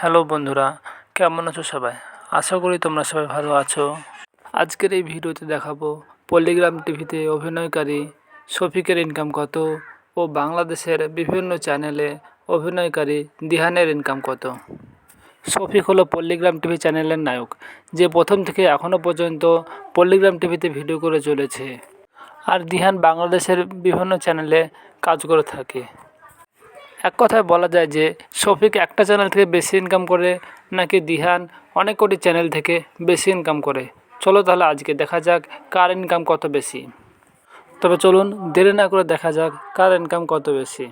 Hello বন্ধুরা, কেমন আছো সবাই? আশা করি তোমরা সবাই ভালো আছো। আজকের এই ভিডিওতে দেখাবো পল্লিগ্রাম টিভিতে অভিনয়কারী শফিকের ইনকাম কত ও বাংলাদেশের বিভিন্ন চ্যানেলে অভিনয়কারী দিহানের ইনকাম কত। শফিক হলো পল্লিগ্রাম টিভি চ্যানেলের নায়ক, যে প্রথম থেকে এখনও পর্যন্ত পল্লিগ্রাম টিভিতে ভিডিও করে চলেছে। আর দিহান বাংলাদেশের বিভিন্ন চ্যানেলে কাজ করে থাকে। এক কথায় বলা যায় যে, শফিক একটা চ্যানেল থেকে বেশি ইনকাম করে নাকি দিহান অনেক কোটি চ্যানেল থেকে বেশি ইনকাম করে? চলো তাহলে আজকে দেখা যাক কার ইনকাম কত বেশি। তবে চলুন দেরি না করে দেখা যাক কার ইনকাম কত বেশি।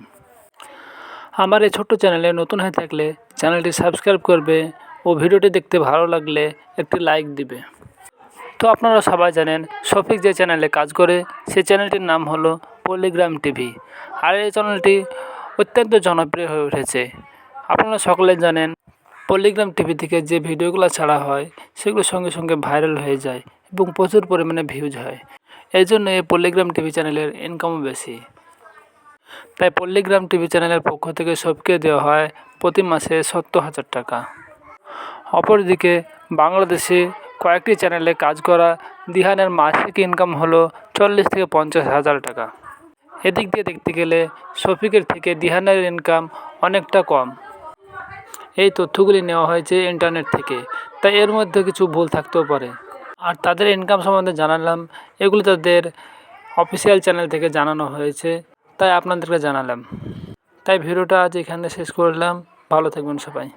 আমার এই ছোট্ট চ্যানেলে নতুন হয়ে থাকলে চ্যানেলটি সাবস্ক্রাইব করবে ও ভিডিওটি দেখতে ভালো লাগলে একটি লাইক দিবে। তো আপনারা সবাই জানেন, শফিক যে চ্যানেলে কাজ করে, সেই চ্যানেলটির নাম হলো পলিগ্রাম টিভি আর এই চ্যানেলটি অত্যন্ত জনপ্রিয় হয়ে উঠেছে। আপনারা সকলে জানেন পলিগ্রাম টিভি থেকে যে ভিডিওগুলো ছাড়া হয়, সেগুলো সঙ্গে সঙ্গে ভাইরাল হয়ে যায় এবং প্রচুর পরিমাণে ভিউজ হয়। এই জন্য এই পল্লিগ্রাম টিভি চ্যানেলের ইনকামও বেশি। তাই পল্লিগ্রাম টিভি চ্যানেলের পক্ষ থেকে সবকে দেওয়া হয় প্রতি মাসে সত্তর হাজার টাকা। অপরদিকে, বাংলাদেশে কয়েকটি চ্যানেলে কাজ করা দিহানের মাসিক ইনকাম হলো চল্লিশ থেকে পঞ্চাশ হাজার টাকা। এদিক দিয়ে দেখতে গেলে শফিকের থেকে দিহানের ইনকাম অনেকটা কম। এই তথ্যগুলি নেওয়া হয়েছে ইন্টারনেট থেকে, তাই এর মধ্যে কিছু ভুল থাকতেও পারে। আর তাদের ইনকাম সম্বন্ধে জানালাম, এগুলো তাদের অফিসিয়াল চ্যানেল থেকে জানানো হয়েছে, তাই আপনাদেরকে জানালাম। তাই ভিডিওটা আজ এখানে শেষ করলাম। ভালো থাকবেন সবাই।